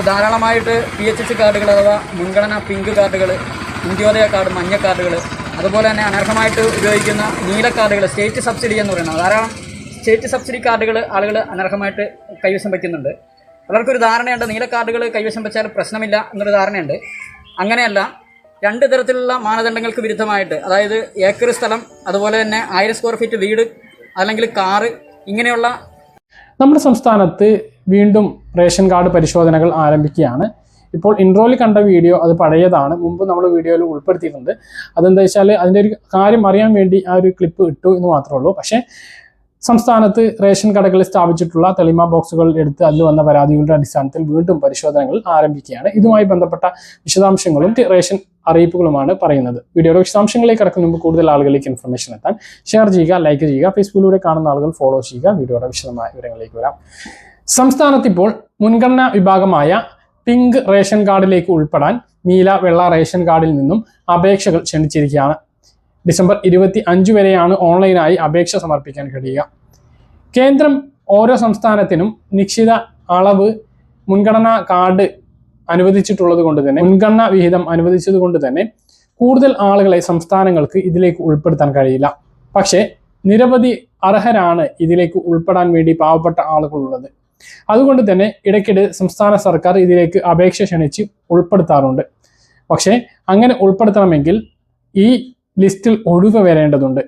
ധാരാളമായിട്ട് P H S കാർഡുകൾ അഥവാ മുൻഗണന പിങ്ക് കാർഡുകൾ ഇന്ത്യോദയ കാർഡ് മഞ്ഞ കാർഡുകൾ അതുപോലെ തന്നെ അനർഹമായിട്ട് ഉപയോഗിക്കുന്ന നീല കാർഡുകൾ സ്റ്റേറ്റ് സബ്സിഡി എന്ന് പറയുന്നത്. ധാരാളം സ്റ്റേറ്റ് സബ്സിഡി കാർഡുകൾ ആളുകൾ അനർഹമായിട്ട് കൈവശം വയ്ക്കുന്നുണ്ട്. പലർക്കൊരു ധാരണയുണ്ട് നീല കാർഡുകൾ കൈവശം വെച്ചാൽ പ്രശ്നമില്ല എന്നൊരു ധാരണയുണ്ട്. അങ്ങനെയല്ല രണ്ട് തരത്തിലുള്ള മാനദണ്ഡങ്ങൾക്ക് വിരുദ്ധമായിട്ട് അതായത് ഏക്കർ സ്ഥലം അതുപോലെ തന്നെ ആയിരം സ്ക്വയർ ഫീറ്റ് വീട് അല്ലെങ്കിൽ കാറ് ഇങ്ങനെയുള്ള നമ്മുടെ സംസ്ഥാനത്ത് വീണ്ടും റേഷൻ കാർഡ് പരിശോധനകൾ ആരംഭിക്കുകയാണ്. ഇപ്പോൾ ഇൻട്രോയിൽ കണ്ട വീഡിയോ അത് പഴയതാണ്. മുമ്പ് നമ്മൾ വീഡിയോയിൽ ഉൾപ്പെടുത്തിയിട്ടുണ്ട്. അതെന്താ വെച്ചാൽ അതിന്റെ ഒരു കാര്യം അറിയാൻ വേണ്ടി ആ ഒരു ക്ലിപ്പ് ഇട്ടു എന്ന് മാത്രമേ ഉള്ളൂ. പക്ഷേ സംസ്ഥാനത്ത് റേഷൻ കടകളിൽ സ്ഥാപിച്ചിട്ടുള്ള തെളിമ ബോക്സുകൾ എടുത്ത് അതിൽ വന്ന പരാതികളുടെ അടിസ്ഥാനത്തിൽ വീണ്ടും പരിശോധനകൾ ആരംഭിക്കുകയാണ്. ഇതുമായി ബന്ധപ്പെട്ട വിശദാംശങ്ങളും റേഷൻ അറിയിപ്പുകളുമാണ് പറയുന്നത്. വീഡിയോയുടെ വിശദാംശങ്ങളിലേക്ക് കടക്കുന്ന മുമ്പ് കൂടുതൽ ആളുകളിലേക്ക് ഇൻഫർമേഷൻ എത്താൻ. ഷെയർ ചെയ്യുക ലൈക്ക് ചെയ്യുക. ഫേസ്ബുക്കിലൂടെ കാണുന്ന ആളുകൾ ഫോളോ ചെയ്യുക. വീഡിയോയുടെ വിശദമായ വിവരങ്ങളിലേക്ക് വരാം. സംസ്ഥാനത്ത് ഇപ്പോൾ മുൻഗണനാ വിഭാഗമായ പിങ്ക് റേഷൻ കാർഡിലേക്ക് ഉൾപ്പെടാൻ നീല വെള്ള റേഷൻ കാർഡിൽ നിന്നും അപേക്ഷകൾ ക്ഷണിച്ചിരിക്കുകയാണ്. ഡിസംബർ ഇരുപത്തി അഞ്ച് വരെയാണ് ഓൺലൈനായി അപേക്ഷ സമർപ്പിക്കാൻ കഴിയുക. കേന്ദ്രം ഓരോ സംസ്ഥാനത്തിനും നിശ്ചിത അളവ് മുൻഗണനാ കാർഡ് അനുവദിച്ചിട്ടുള്ളത് കൊണ്ട് തന്നെ മുൻഗണനാ വിഹിതം അനുവദിച്ചത് കൊണ്ട് തന്നെ കൂടുതൽ ആളുകളെ സംസ്ഥാനങ്ങൾക്ക് ഇതിലേക്ക് ഉൾപ്പെടുത്താൻ കഴിയില്ല. പക്ഷേ നിരവധി അർഹരാണ് ഇതിലേക്ക് ഉൾപ്പെടാൻ വേണ്ടി പാവപ്പെട്ട ആളുകളുള്ളത്. അതുകൊണ്ട് തന്നെ ഇടയ്ക്കിടെ സംസ്ഥാന സർക്കാർ ഇതിലേക്ക് അപേക്ഷ ക്ഷണിച്ച് ഉൾപ്പെടുത്താറുണ്ട്. പക്ഷേ അങ്ങനെ ഉൾപ്പെടുത്തണമെങ്കിൽ ഈ ലിസ്റ്റിൽ ഒഴിവ് വരേണ്ടതുണ്ട്.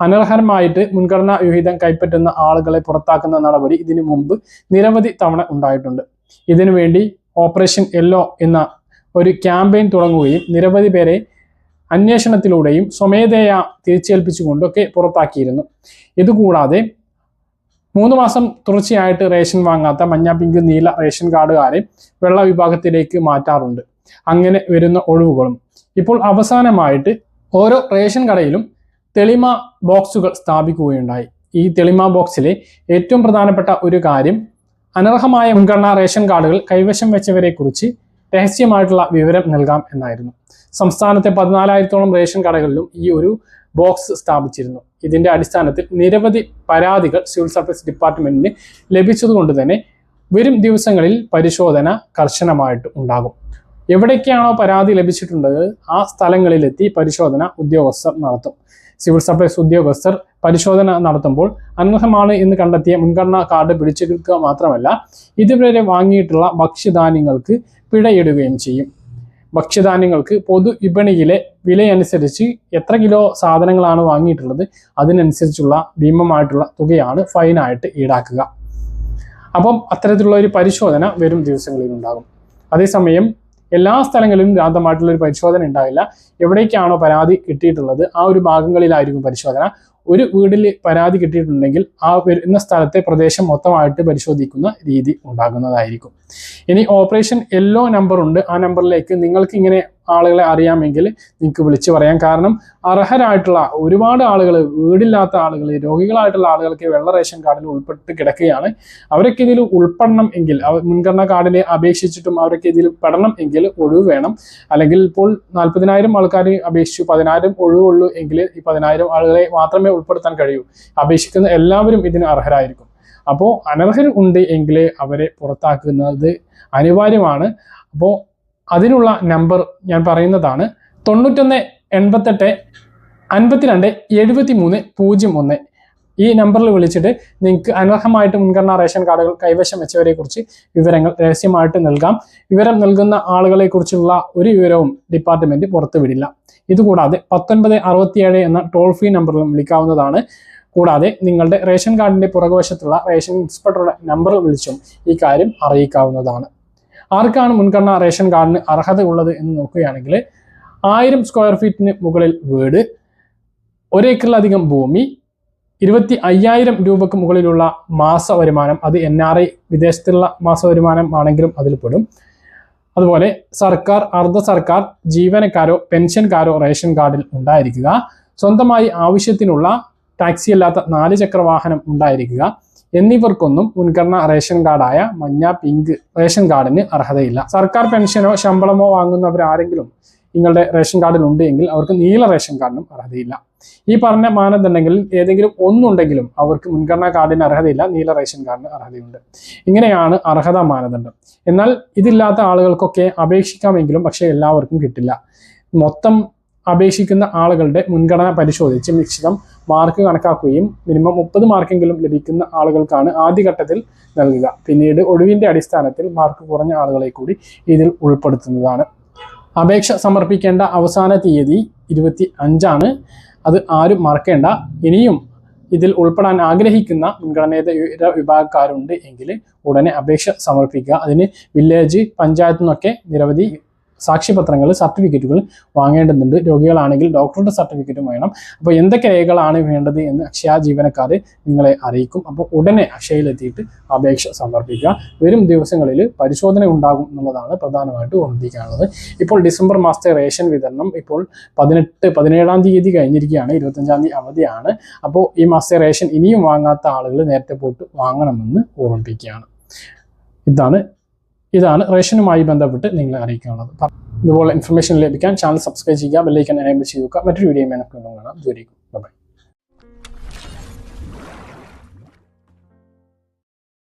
അനർഹരമായിട്ട് മുൻഗണനാ വിഹിതം കൈപ്പറ്റുന്ന ആളുകളെ പുറത്താക്കുന്ന നടപടി ഇതിനു മുമ്പ് നിരവധി തവണ ഉണ്ടായിട്ടുണ്ട്. ഇതിനു വേണ്ടി ഓപ്പറേഷൻ യെല്ലോ എന്ന ഒരു ക്യാമ്പയിൻ തുടങ്ങുകയും നിരവധി പേരെ അന്വേഷണത്തിലൂടെയും സ്വമേധയാ തിരിച്ചേൽപ്പിച്ചുകൊണ്ടൊക്കെ പുറത്താക്കിയിരുന്നു. ഇതുകൂടാതെ മൂന്ന് മാസം തുടർച്ചയായിട്ട് റേഷൻ വാങ്ങാത്ത മഞ്ഞ പിങ്ക് നീല റേഷൻ കാർഡുകാരെ വെള്ള വിഭാഗത്തിലേക്ക് മാറ്റാറുണ്ട്. അങ്ങനെ വരുന്ന ഒഴിവുകളും. ഇപ്പോൾ അവസാനമായിട്ട് ഓരോ റേഷൻ കടയിലും തെളിമ ബോക്സുകൾ സ്ഥാപിക്കുകയുണ്ടായി. ഈ തെളിമ ബോക്സിലെ ഏറ്റവും പ്രധാനപ്പെട്ട ഒരു കാര്യം അനർഹമായ മുൻഗണനാ റേഷൻ കാർഡുകൾ കൈവശം വെച്ചവരെ കുറിച്ച് രഹസ്യമായിട്ടുള്ള വിവരം നൽകാം എന്നായിരുന്നു. സംസ്ഥാനത്തെ പതിനാലായിരത്തോളം റേഷൻ കടകളിലും ഈ ഒരു ബോക്സ് സ്ഥാപിച്ചിരുന്നു. ഇതിന്റെ അടിസ്ഥാനത്തിൽ നിരവധി പരാതികൾ സിവിൽ സർവീസ് ഡിപ്പാർട്ട്മെന്റിന് ലഭിച്ചതുകൊണ്ട് തന്നെ വരും ദിവസങ്ങളിൽ പരിശോധന കർശനമായിട്ട് ഉണ്ടാകും. എവിടേക്കാണോ പരാതി ലഭിച്ചിട്ടുള്ളത് ആ സ്ഥലങ്ങളിലെത്തി പരിശോധന ഉദ്യോഗസ്ഥർ നടത്തും. സിവിൽ സപ്ലൈസ് ഉദ്യോഗസ്ഥർ പരിശോധന നടത്തുമ്പോൾ അനർഹമാണ് എന്ന് കണ്ടെത്തിയ മുൻഗണനാ കാർഡ് പിടിച്ചെടുക്കുക മാത്രമല്ല ഇതുവരെ വാങ്ങിയിട്ടുള്ള ഭക്ഷ്യധാന്യങ്ങൾക്ക് പിഴയിടുകയും ചെയ്യും. ഭക്ഷ്യധാന്യങ്ങൾക്ക് പൊതു വിപണിയിലെ വിലയനുസരിച്ച് എത്ര കിലോ സാധനങ്ങളാണ് വാങ്ങിയിട്ടുള്ളത് അതിനനുസരിച്ചുള്ള ഭീമമായിട്ടുള്ള തുകയാണ് ഫൈനായിട്ട് ഈടാക്കുക. അപ്പം അത്തരത്തിലുള്ള ഒരു പരിശോധന വരും ദിവസങ്ങളിൽ ഉണ്ടാകും. അതേസമയം എല്ലാ സ്ഥലങ്ങളിലും ഭ്രാന്തമായിട്ടുള്ള ഒരു പരിശോധന ഉണ്ടാവില്ല എവിടേക്കാണോ പരാതി കിട്ടിയിട്ടുള്ളത് ആ ഒരു ഭാഗങ്ങളിലായിരിക്കും പരിശോധന. ഒരു വീടിൽ പരാതി കിട്ടിയിട്ടുണ്ടെങ്കിൽ ആ വരുന്ന സ്ഥലത്തെ പ്രദേശം മൊത്തമായിട്ട് പരിശോധിക്കുന്ന രീതി ഉണ്ടാകുന്നതായിരിക്കും. ഇനി ഓപ്പറേഷൻ യെല്ലോ നമ്പർ ഉണ്ട്. ആ നമ്പറിലേക്ക് നിങ്ങൾക്ക് ഇങ്ങനെ ആളുകളെ അറിയാമെങ്കിൽ നിങ്ങൾക്ക് വിളിച്ചു പറയാം. കാരണം അർഹരായിട്ടുള്ള ഒരുപാട് ആളുകൾ വീടില്ലാത്ത ആളുകൾ രോഗികളായിട്ടുള്ള ആളുകൾക്ക് വെള്ള റേഷൻ കാർഡിൽ ഉൾപ്പെട്ട് കിടക്കുകയാണ്. അവരൊക്കെ ഇതിൽ ഉൾപ്പെടണം എങ്കിൽ മുൻഗണനാ കാർഡിനെ അപേക്ഷിച്ചിട്ടും അവരൊക്കെ ഇതിൽ പെടണം എങ്കിൽ ഒഴിവ് വേണം. അല്ലെങ്കിൽ ഇപ്പോൾ നാൽപ്പതിനായിരം ആൾക്കാർ അപേക്ഷിച്ചു പതിനായിരം ഒഴിവുള്ളൂ എങ്കിൽ ഈ പതിനായിരം ആളുകളെ മാത്രമേ ഉൾപ്പെടുത്താൻ കഴിയൂ. അപേക്ഷിക്കുന്ന എല്ലാവരും ഇതിന് അർഹരായിരിക്കും. അപ്പോൾ അനർഹർ ഉണ്ട് എങ്കിൽ അവരെ പുറത്താക്കുന്നത് അനിവാര്യമാണ്. അപ്പോൾ അതിനുള്ള നമ്പർ ഞാൻ പറയുന്നതാണ് തൊണ്ണൂറ്റൊന്ന് എൺപത്തെട്ട് അൻപത്തിരണ്ട് എഴുപത്തി മൂന്ന് പൂജ്യം ഒന്ന്. ഈ നമ്പറിൽ വിളിച്ചിട്ട് നിങ്ങൾക്ക് അനർഹമായിട്ട് മുൻഗണനാ റേഷൻ കാർഡുകൾ കൈവശം വെച്ചവരെക്കുറിച്ച് വിവരങ്ങൾ രഹസ്യമായിട്ട് നൽകാം. വിവരം നൽകുന്ന ആളുകളെക്കുറിച്ചുള്ള ഒരു വിവരവും ഡിപ്പാർട്ട്മെന്റ് പുറത്തുവിടില്ല. ഇതുകൂടാതെ പത്തൊൻപത് അറുപത്തിയേഴ് എന്ന ടോൾ ഫ്രീ നമ്പറിലും വിളിക്കാവുന്നതാണ്. കൂടാതെ നിങ്ങളുടെ റേഷൻ കാർഡിന്റെ പുറകുവശത്തുള്ള റേഷൻ ഇൻസ്പെക്ടറുടെ നമ്പർ വിളിച്ചും ഈ കാര്യം അറിയിക്കാവുന്നതാണ്. ആർക്കാണ് മുൻഗണന റേഷൻ കാർഡിന് അർഹത ഉള്ളത് എന്ന് നോക്കുകയാണെങ്കിൽ ആയിരം സ്ക്വയർ ഫീറ്റിന് മുകളിൽ വീട് ഒരേക്കറിലധികം ഭൂമി ഇരുപത്തി അയ്യായിരം രൂപക്ക് മുകളിലുള്ള മാസ വരുമാനം അത് എൻ ആർ ഐ വിദേശത്തുള്ള മാസ വരുമാനം ആണെങ്കിലും അതിൽ പെടും. അതുപോലെ സർക്കാർ അർദ്ധ സർക്കാർ ജീവനക്കാരോ പെൻഷൻകാരോ റേഷൻ കാർഡിൽ ഉണ്ടായിരിക്കുക. സ്വന്തമായി ആവശ്യത്തിനുള്ള ടാക്സി അല്ലാത്ത നാല് ചക്ര വാഹനം ഉണ്ടായിരിക്കുക. എന്നിവർക്കൊന്നും മുൻഗണന റേഷൻ കാർഡായ മഞ്ഞ പിങ്ക് റേഷൻ കാർഡിന് അർഹതയില്ല. സർക്കാർ പെൻഷനോ ശമ്പളമോ വാങ്ങുന്നവരാരെങ്കിലും നിങ്ങളുടെ റേഷൻ കാർഡിൽ ഉണ്ടെങ്കിൽ അവർക്ക് നീല റേഷൻ കാർഡിനും അർഹതയില്ല. ഈ പറഞ്ഞ മാനദണ്ഡങ്ങളിൽ ഏതെങ്കിലും ഒന്നുണ്ടെങ്കിലും അവർക്ക് മുൻഗണനാ കാർഡിന് അർഹതയില്ല നീല റേഷൻ കാർഡിന് അർഹതയുണ്ട്. ഇങ്ങനെയാണ് അർഹത മാനദണ്ഡം. എന്നാൽ ഇതില്ലാത്ത ആളുകൾക്കൊക്കെ അപേക്ഷിക്കാമെങ്കിലും പക്ഷേ എല്ലാവർക്കും കിട്ടില്ല. മൊത്തം അപേക്ഷിക്കുന്ന ആളുകളുടെ മുൻഗണന പരിശോധിച്ച് നിശ്ചിതം മാർക്ക് കണക്കാക്കുകയും മിനിമം മുപ്പത് മാർക്കെങ്കിലും ലഭിക്കുന്ന ആളുകൾക്കാണ് ആദ്യഘട്ടത്തിൽ നൽകുക. പിന്നീട് ഒഴിവിന്റെ അടിസ്ഥാനത്തിൽ മാർക്ക് കുറഞ്ഞ ആളുകളെ കൂടി ഇതിൽ ഉൾപ്പെടുത്തുന്നതാണ്. അപേക്ഷ സമർപ്പിക്കേണ്ട അവസാന തീയതി ഇരുപത്തി അഞ്ചാണ് അത് ആരും മറക്കേണ്ട. ഇനിയും ഇതിൽ ഉൾപ്പെടാൻ ആഗ്രഹിക്കുന്ന മുൻഗണനേതര വിഭാഗക്കാരുണ്ട് എങ്കിൽ ഉടനെ അപേക്ഷ സമർപ്പിക്കുക. അതിന് വില്ലേജ് പഞ്ചായത്തു നിന്നൊക്കെ നിരവധി സാക്ഷ്യപത്രങ്ങൾ സർട്ടിഫിക്കറ്റുകൾ വാങ്ങേണ്ടതുണ്ട്. രോഗികളാണെങ്കിൽ ഡോക്ടറുടെ സർട്ടിഫിക്കറ്റും വേണം. അപ്പോൾ എന്തൊക്കെ രേഖകളാണ് വേണ്ടത് എന്ന് അക്ഷയ ജീവനക്കാർ നിങ്ങളെ അറിയിക്കും. അപ്പോൾ ഉടനെ അക്ഷയയിലെത്തിയിട്ട് അപേക്ഷ സമർപ്പിക്കുക. വരും ദിവസങ്ങളിൽ പരിശോധന ഉണ്ടാകും എന്നുള്ളതാണ് പ്രധാനമായിട്ട് ഓർമ്മിപ്പിക്കാനുള്ളത്. ഇപ്പോൾ ഡിസംബർ മാസത്തെ റേഷൻ വിതരണം ഇപ്പോൾ പതിനെട്ട് പതിനേഴാം തീയതി കഴിഞ്ഞിരിക്കുകയാണ്. ഇരുപത്തഞ്ചാം തീയതി അവധിയാണ്. അപ്പോൾ ഈ മാസത്തെ റേഷൻ ഇനിയും വാങ്ങാത്ത ആളുകൾ നേരത്തെ പോയിട്ട് വാങ്ങണമെന്ന് ഓർമ്മിപ്പിക്കുകയാണ്. ഇതാണ് ഇതാണ് റേഷനുമായി ബന്ധപ്പെട്ട് നിങ്ങളെ അറിയിക്കാനുള്ളത്. ഇതുപോലെ ഇൻഫർമേഷൻ ലഭിക്കാൻ ചാനൽ സബ്സ്ക്രൈബ് ചെയ്യുക ബെല്ലൈക്കൻ എനേബിൾ ചെയ്യുക. മറ്റൊരു വീഡിയോ നമുക്ക് കാണാം. ദൂരേക്കും